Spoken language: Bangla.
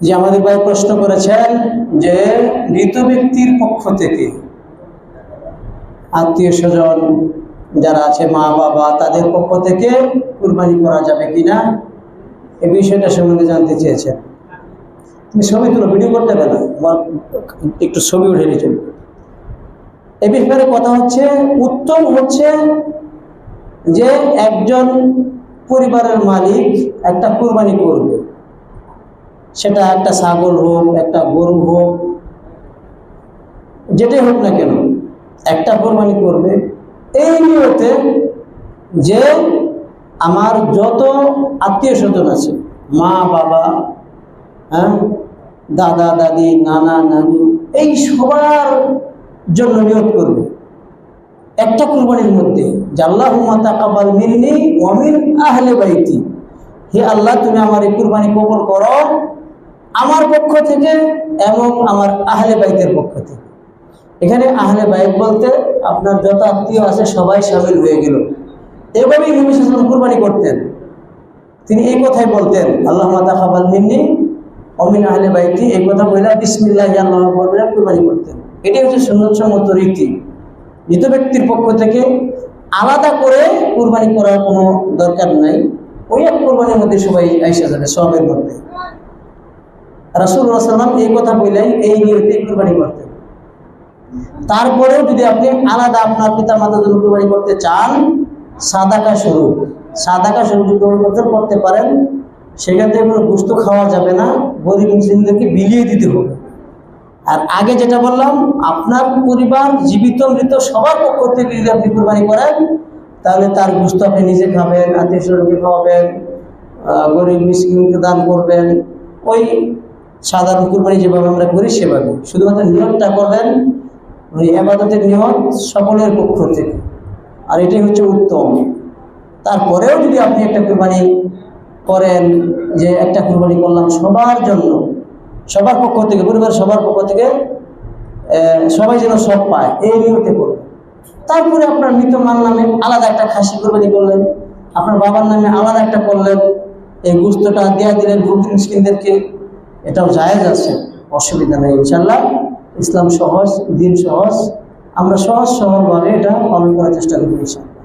যে আমাদের ভাই প্রশ্ন করেছেন যে মৃত ব্যক্তির পক্ষ থেকে আত্মীয় স্বজন যারা আছে মা, বাবা, তাদের পক্ষ থেকে কুরবানি করা যাবে কিনা? এই বিষয়টা সম্বন্ধে জানতে চেয়েছেন। তুমি ছবি তুলো, ভিডিও করতে পারো আমার একটু ছবি উঠে নিয়ে চলবে এ ব্যাপারে কথা হচ্ছে, উত্তম হচ্ছে যে একজন পরিবারের মালিক একটা কুরবানি করবে। সেটা একটা ছাগল হোক, একটা গরু হোক, যেটাই হোক না কেন, একটা কোরবানি করবে। এই নিয়তে যে আমার যত আত্মীয় স্বজন আছে, মা, বাবা হ্যাঁ দাদা, দাদি, নানা, নানি, এই সবার জন্য নিয়োগ করবে। একটা কুরবানির মধ্যে জাল্লাহ তাকাবাল মিলনি ওয়ামিন আহলে বাইতি, হে আল্লাহ, তুমি আমার এই কুরবানি কবল করো। আমার পক্ষ থেকে এবং আমার আহলে বাইতের পক্ষ থেকে। এখানে আহলে বাইক বলতে আপনার যত আত্মীয় আছে সবাই সামিল হয়ে গেল। এভাবেই নবী সাল্লাম কুরবানি করতেন। তিনি এই কথাই বলতেন, আল্লাহ মাতা খাবাল মিন্নি অমিন আহলে বাইতি। এই কথা বলে বিসমিল্লাহ আল্লাহ কুরবানি করতেন। এটাই হচ্ছে সুন্নতসম্মত রীতি। মৃত ব্যক্তির পক্ষ থেকে আলাদা করে কুরবানি করার কোনো দরকার নাই। ওই এক কোরবানির মধ্যে সবাই আইসা যাবে সবের মধ্যে। রাসুল্লাহ সাল্লাম এই কথা বললেন, এই নিয়তে কুরবানি করতেন তারপরেও যদি আপনি আলাদা আপনার পিতা মাতার জন্য কুরবানি করতে চান, সাদাকা স্বরূপ সাদাকা যদি কুরবানি করতে করতে পারেন সেখান থেকে কোনো গুস্ত খাওয়া যাবে না, গরিব মুসলিমদেরকে বিলিয়ে দিতে হবে। আর আগে যেটা বললাম, আপনার পরিবার, জীবিত, মৃত, সবার পক্ষ থেকে যদি আপনি কুরবানি করেন, তাহলে তার গুস্ত আপনি নিজে খাবেন আত্মীয় স্বজনকে খাওয়াবেন গরিব, মিসকিনকে দান করবেন। ওই সাধারণ কুরবানি যেভাবে আমরা করি, সেভাবে। শুধুমাত্র নিয়তটা করবেন, ওই আবাদতের নিয়ত সকলের পক্ষ থেকে। আর এটাই হচ্ছে উত্তম। তারপরেও যদি আপনি একটা কুরবানি করেন, যে একটা কুরবানি করলাম সবার জন্য, সবার পক্ষ থেকে পরিবারের সবার পক্ষ থেকে সবাই যেন সব পায়, এই নিয়তে করবেন। তারপরে আপনার মৃত মার নামে আলাদা একটা খাসি কুরবানি করলেন, আপনার বাবার নামে আলাদা একটা করলেন, এই গুস্তটা দেওয়া দিলেন ফকির মিসকিনদেরকে এটাও জায়েজ আছে। অসুবিধা নেই ইনশাল্লাহ ইসলাম সহজ, দিন সহজ। আমরা সহজ সহজভাবে এটা পালন করার চেষ্টা করি ইনশাল্লাহ